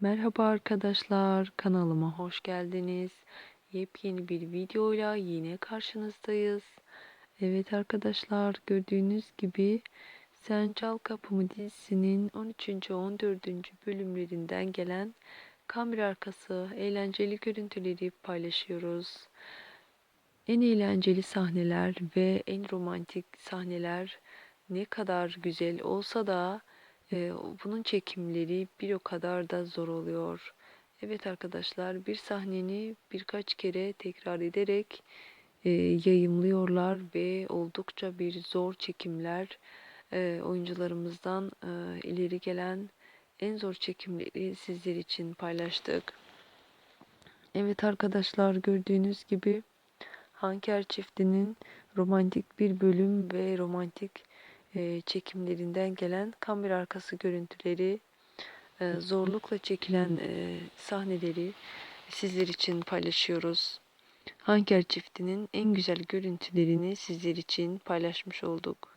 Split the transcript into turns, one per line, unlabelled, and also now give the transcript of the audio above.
Merhaba arkadaşlar, kanalıma hoş geldiniz. Yepyeni bir videoyla yine karşınızdayız. Evet arkadaşlar, gördüğünüz gibi Sen Çal Kapımı dizisinin 13. 14. bölümlerinden gelen kamera arkası eğlenceli görüntüleri paylaşıyoruz. En eğlenceli sahneler ve en romantik sahneler ne kadar güzel olsa da e, bunun çekimleri bir o kadar da zor oluyor. Evet arkadaşlar bir sahneni birkaç kere tekrar ederek e, yayımlıyorlar ve oldukça bir zor çekimler e, oyuncularımızdan e, ileri gelen en zor çekimleri sizler için paylaştık. Evet arkadaşlar gördüğünüz gibi Hanker çiftinin romantik bir bölüm ve romantik çekimlerinden gelen kamera arkası görüntüleri, e, zorlukla çekilen e, sahneleri sizler için paylaşıyoruz. Hanker çiftinin en güzel görüntülerini sizler için paylaşmış olduk.